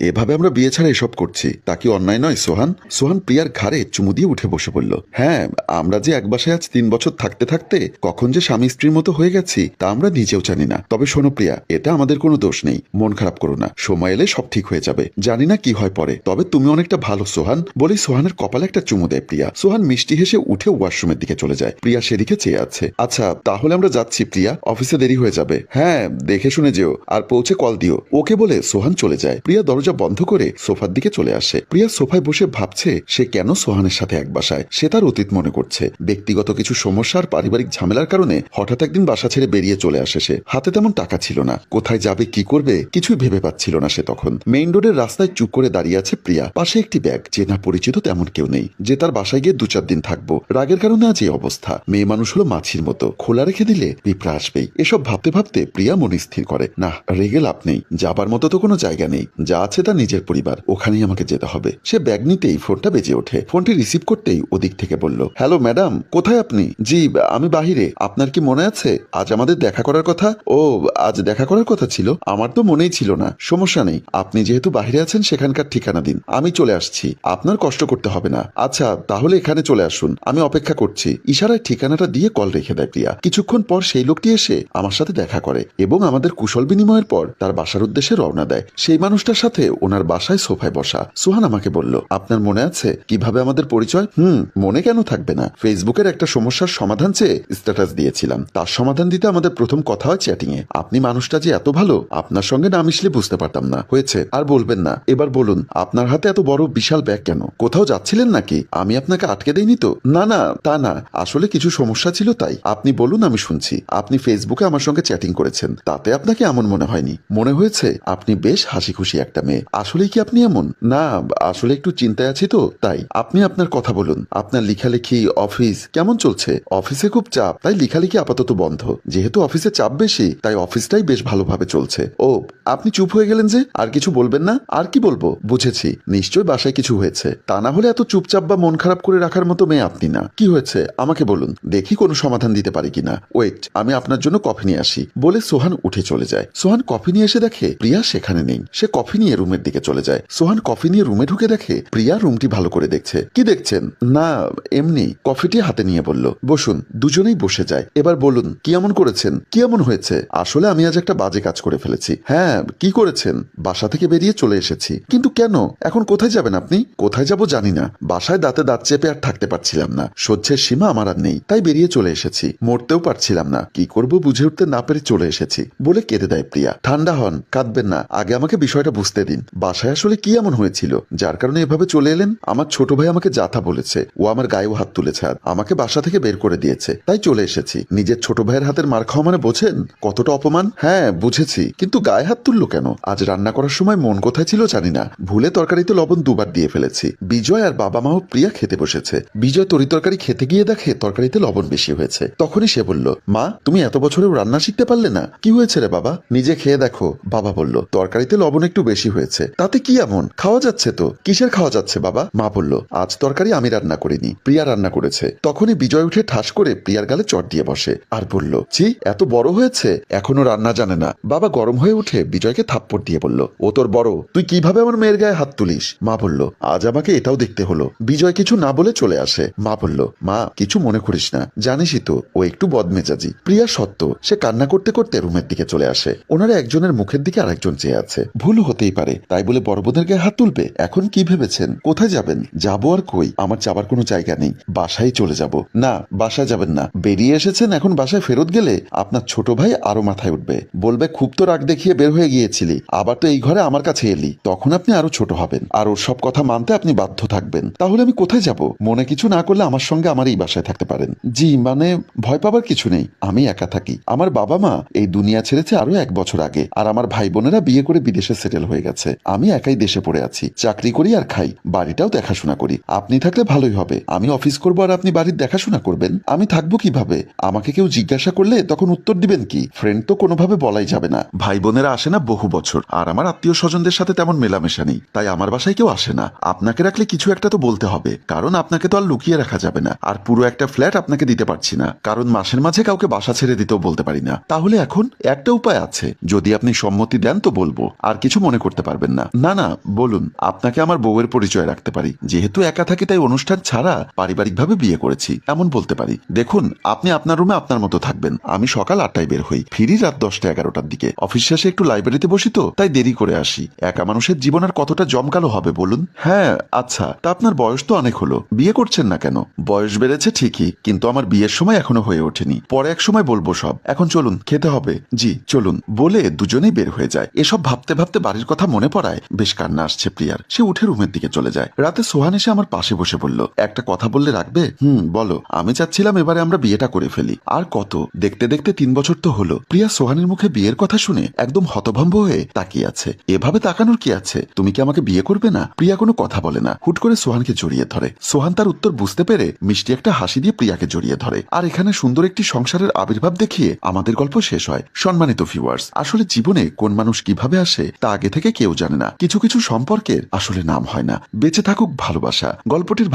এভাবে আমরা বিয়ে ছাড়া এসব করছি। তা কি অন্যায় নয়, সোহান? সোহান প্রিয়ার ঘাড়ে চুমু দিয়ে উঠে বসে পড়ল হ্যাঁ আমরা যে এক বাসায় আজ তিন বছর থাকতে থাকতে কখন যে স্বামী স্ত্রীর মতো হয়ে গেছি, তা আমরা নিজেও জানি না। তবে শোনো প্রিয়া, এটা আমাদের কোনো দোষ নেই। মন খারাপ করো না। সময় এলে সব ঠিক হয়ে যাবে। জানি না কি হয় পরে। তবে তুমি অনেকটা ভালো, সোহান। বলেই সোহানের কপালে একটা চুমু দেয় প্রিয়া। সোহান মিষ্টি হেসে উঠে ওয়াশরুমের দিকে চলে যায়। প্রিয়া সেদিকে চেয়ে আছে। আচ্ছা তাহলে আমরা যাচ্ছি প্রিয়া। অফিসে দেরি হয়ে যাবে। হ্যাঁ দেখে শুনে যেও। আর পৌঁছে কল দিও। ওকে বলে সোহান চলে যায়। প্রিয়া দরজা বন্ধ করে সোফার দিকে চলে আসে। প্রিয়া সোফায় বসে ভাবছে, সে কেন সোহানের সাথে এক বাসায়? সে তার অতীত মনে করছে। ব্যক্তিগত কিছু সমস্যা আর পারিবারিক ঝামেলার কারণে হঠাৎ একদিন বাসা ছেড়ে বেরিয়ে চলে আসে সে। হাতে তেমন টাকা ছিল না। কোথায় যাবে, কি করবে, কিছুই ভেবে পাচ্ছিল না সে তখন। মেইন রোডের রাস্তায় চুপ করে দাঁড়িয়ে আছে প্রিয়া। পাশে একটি ব্যাগ। যে না পরিচিত তেমন কেউ নেই। যে তার বাসায় গিয়ে দু চার দিন থাকব। রাগের কারণে আজ এই অবস্থা। মেয়ে মানুষ হলো মাছির মতো। খোলা রেখে দিলে পিঁপড়া আসবেই। এসব ভাবতে ভাবতে প্রিয়া মনে স্থির করে। না রেগে লাভ নেই। যাবার মতো তো কোনো জায়গা নেই। যা আছে তা নিজের পরিবার। ওখানেই আমাকে যেতে হবে। সে ব্যাগ নিতেই ফোনটা বেজে ওঠে। ফোনটি রিসিভ করতেই ওদিক থেকে বলল, হ্যালো, ম্যাডাম, কোথায় আপনি? জি, আমি বাহিরে। আপনার কি মনে আছে? আজ আমাদের দেখা করার কথা? ও, আজ দেখা করার কথা ছিল। আমার তো মনেই ছিল না। সমস্যা নেই। আপনি যেহেতু বাহিরে আছেন, সেখানকার ঠিকানা দিন। আমি চলে আসছি। আপনার কষ্ট করতে হবে না। আচ্ছা তাহলে এখানে চলে আসুন। আমি অপেক্ষা করছি। ইশারায় ঠিকানাটা দিয়ে কল রেখে দেয় প্রিয়া। কিছুক্ষণ পর সেই লোকটি এসে আমার সাথে দেখা করে এবং আমাদের কুশল বিনিময়ের পর তার বাসার উদ্দেশ্যে রওনা দেয়। সেই মানুষটার সাথে ওনার বাসায় সোফায় বসা। সুহান আমাকে বলল, আপনার মনে আছে? কীভাবে আমাদের পরিচয়? হুম, মনে কেন থাকবে না। ফেসবুকের একটা সমস্যার সমাধান চেয়ে স্ট্যাটাস দিয়েছিলাম। তার সমাধান দিতে আমাদের প্রথম কথা হয় চ্যাটিং এ। আপনি মানুষটা যে এত ভালো, আপনার সঙ্গে না মিশলে বুঝতে পারতাম না। হয়েছে, আর বলবেন না। এবার বলুন, আপনার হাতে এত বড় বিশাল ব্যাগ কেন? কোথাও যাচ্ছিলেন নাকি? আমি আপনাকে আটকে দেইনি তো? না না, তা না। আসলে কিছু সমস্যা ছিল তাই। আপনি বলুন, আমি শুনছি। আপনি ফেসবুকে আমার সঙ্গে চ্যাটিং করেছেন। তাতে আপনাকে এমন মনে হয়নি। মনে হয়েছে, আপনি বেশ হাসি খুশি একটা মেয়ে। আসলেই কি আপনি এমন? না, আসলে একটু চিন্তায় আছি তো, তাই। আপনি আপনার কথা বলুন। আপনার লেখালেখি, অফিস কেমন চলছে? অফিসে খুব চাপ, তাই লেখালেখি আপাতত বন্ধ। যেহেতু অফিসে চাপ বেশি, তাই অফিসটাই বেশ ভালোভাবে চলছে। ও, আপনি চুপ হয়ে গেলেন যে, আর কিছু বলবেন না? আর কি বলব? বুঝেছি, নিশ্চয় বাসায় কিছু হয়েছে। তা না হলে এত চুপচাপ বা মন খারাপ করে রাখার মতো মেয়ে আপনি না। কি হয়েছে? আমাকে বলুন। দেখি কোনো সমাধান দিতে পারি কিনা। ওয়েট, আমি আপনার জন্য কফি নিয়ে আসি। বলে সোহান উঠে চলে যায়। সোহান কফি নিয়ে এসে দেখে, প্রিয়া সেখানে নেই। সে কফি নিয়ে রুমের দিকে চলে যায়। সোহান কফি নিয়ে রুমে ঢুকে দেখে প্রিয়া রুমটি ভালো করে দেখছে। কি দেখছেন? না, এমনি। কফিটি হাতে নিয়ে বলল, বসুন। দুজনেই বসে যায়। এবার বলুন, কি এমন করেছেন? কি এমন হয়েছে? আসলে আমি আজ একটা বাজে কাজ করে ফেলেছি। হ্যাঁ কি করেছেন? বাসা থেকে বেরিয়ে চলে এসেছি। কিন্তু কেন? এখন কোথায় যাবেন আপনি? কোথায় যাব জানি না। বাসায় দাঁতে দাঁত চেপে আর থাকতে পারছিলাম না। সহ্যের সীমা আমার আর নেই। তাই বেরিয়ে চলে এসেছি। মরতেও পারছিলাম না। কি করব বুঝে উঠতে না পেরে চলে এসেছি। বলে কেঁদে দেয় প্রিয়া। ঠান্ডা হন। কাঁদবেন না। আগে আমাকে বিষয়টা বুঝতে দিন। বাসায় আসলে কি এমন হয়েছিল? যার কারণে এভাবে চলে এলেন? আমার ছোট ভাই আমাকে যাথা বলেছে। ও আমার গায়েও হাত তুলেছে আর আমাকে বাসা থেকে বের করে দিয়েছে। তাই চলে এসেছি। নিজের ছোট ভাইয়ের হাতের মার খাওয়া মানে বোঝেন? কতটা অপমান? হ্যাঁ বুঝেছি। কিন্তু গায়ে হাত তুললো কেন? আজ রান্না করার সময় মন কোথায় ছিল জানি না। ভুলে তরকারিতে লবণ দুবার দিয়ে ফেলেছি। বিজয় আর বাবা মাও প্রিয়া খেতে বসেছে। বিজয় তরি তরকারি খেতে গিয়ে দেখে তরকারিতে লবণ বেশি হয়েছে। তখনই সে বলল, মা, তুমি এত বছরেও রান্না শিখতে পারলে না? কি হয়েছে রে বাবা? নিজে খেয়ে দেখো। বাবা বলল, তরকারিতে লবণ একটু বেশি হয়েছে। তাতে কি এমন? খাওয়া যাচ্ছে তো। কিসের খাওয়া যাচ্ছে বাবা? মা বলল, আজ তরকারি আমি রান্না করিনি। প্রিয়া রান্না করেছে। তখনই বিজয় উঠে ঠাস করে প্রিয়ার গালে চট দিয়ে বসে আর বলল, ছি, এত বড় হয়েছে? এখনও রান্না জানে না। বাবা গরম হয়ে উঠে বিজয়কে থাপ্পড় দিয়ে বলল, ও তোর বড়, তুই কীভাবে আমার মেয়ের গায়ে হাত তুলিস? মা বলল, আজ আমাকে এটাও দেখতে হলো। বিজয় কিছু না বলে চলে আসে। মা বলল, মা, কিছু মনে করিস না। জানিসই তো, ও একটু বদমেজাজি। প্রিয়া সত্য, সে কান্না করতে করতে রুমের দিকে চলে আসে। ওনারা একজনের মুখের দিকে আরেকজন চেয়ে আছে। ভুল হতেই পারে। তাই বলে বড় বোনের গায়ে হাত তুলবে। এখন কি ভেবেছেন? কোথায় যাবেন? যাব আর কই? আমার যাবার কোনো জায়গা নেই। বাসায় চলে যাব। না, বাসায় যাবেন না। বেরিয়ে এসেছেন, এখন বাসায় ফেরত গেলে আপনার ছোট ভাই আরও মাথায় উঠবে। বলবে, খুব তো রাগ দেখিয়ে বের হয়ে গিয়েছিলি। আবার তো এই ঘরে আমার কাছে এলি। তখন আপনি আরও ছোট হবেন। আর ওর সব কথা মানতে আপনি বাধ্য থাকবেন। তাহলে আমি কোথায় যাব? মনে কিছু না করলে আমার সঙ্গে আমার এই বাসায় থাকতে পারেন। জি মানে ভয় পাবার কিছু নেই। আমি একা থাকি। আমার বাবা মা এই দুনিয়া ছেড়েছে আরও এক বছর আগে। আর আমার ভাই বোনেরা বিয়ে করে বিদেশে সেটেল হয়ে গেছে। আমি একাই দেশে পড়ে আছি। চাকরি করি আর খাই। বাড়িটাও দেখাশোনা করি। আপনি থাকলে ভালোই হবে। আমি অফিস করব আর আপনি বাড়ির দেখাশোনা করবেন। আমি থাকব কীভাবে? আমাকে কেউ জিজ্ঞাসা করলে তখন উত্তর দিবেন কি? ফ্রেন্ড তো কোনোভাবে বলাই যাবে না। ভাই বোনেরা আসে না বহু বছর। আর আমার আত্মীয় স্বজনদের সাথে তেমন মেলামেশা নেই। তাই আমার বাসায় কেউ আসে না। আপনাকে রাখলে কিছু একটা তো বলতে হবে। কারণ আপনাকে তো আর লুকিয়ে রাখা যাবে না। আর পুরো একটা ফ্ল্যাট আপনাকে দিতে পারছি না। কারণ মাসের মাঝে কাউকে বাসা ছেড়ে দিতেও বলতে পারি না। তাহলে এখন একটা উপায় আছে। যদি আপনি সম্মতি দেন তো বলব। আর কিছু মনে করতে পারবেন না। না না, বলুন, আপনাকে আমার বউয়ের পরিচয় রাখতে পারি। যেহেতু একা থাকি, তাই অনুষ্ঠান ছাড়া পারিবারিকভাবে বিয়ে করেছি, এমন বলতে পারি। দেখুন, আপনি আপনার রুমে আপনার মতো থাকবেন। আমি সকাল আটটায় বের হই, ফিরি রাত দশটা এগারোটার দিকে। অফিস শেষে একটু লাইব্রেরিতে বসি তো, তাই দেরি করে আসি। একা মানুষের জীবন আর কতটা জমকালো হবে, বলুন? হ্যাঁ আচ্ছা তা আপনার বয়স তো অনেক হলো। বিয়ে করছেন না কেন? বয়স বেড়েছে ঠিকই, কিন্তু আমার বিয়ের সময় এখনও হয়ে ওঠেনি। পরে এক সময় বলব সব। এখন চলুন, খেতে হবে। জি, চলুন। বলে দুজনেই বের হয়ে যায়। এসব ভাবতে ভাবতে বাড়ির কথা মনে পড়ায়, বেশ কান্না আসছে, প্রিয়ার। সে উঠে রুমের দিকে চলে যায়। রাতে সোহান এসে আমার পাশে বসে বলল, একটা কথা বললে রাখবে? হুম, বলো। আমি চাচ্ছিলাম এবারে আমরা বিয়েটা করে ফেলি। আর কত? দেখতে দেখতে তিন বছর তো হলো। প্রিয়া সোহানের মুখে বিয়ের কথা শুনে একদম হতভম্ব হয়ে তাকিয়ে আছে। এভাবে তাকানোর কি আছে? তুমি কি আমাকে বিয়ে করবে না? প্রিয়া কোনো কথা বলে না। হুট করে সোহানকে জড়িয়ে ধরে। সোহান তার উত্তর বুঝতে পেরে মিষ্টি একটা হাসি দিয়ে প্রিয়াকে জড়িয়ে ধরে। আর এখানে সুন্দর একটি সংসারের আবির্ভাব দেখিয়ে আমাদের গল্প শেষ হয়। সম্মানিত ভিউয়ার্স, আসলে জীবনে কোন মানুষ কীভাবে আসে তা আগে থেকে কেউ জানে না। কিছু কিছু সম্পর্কের আসলে নাম হয় না। বেঁচে থাকুক ভালোবাসা। গল্পটির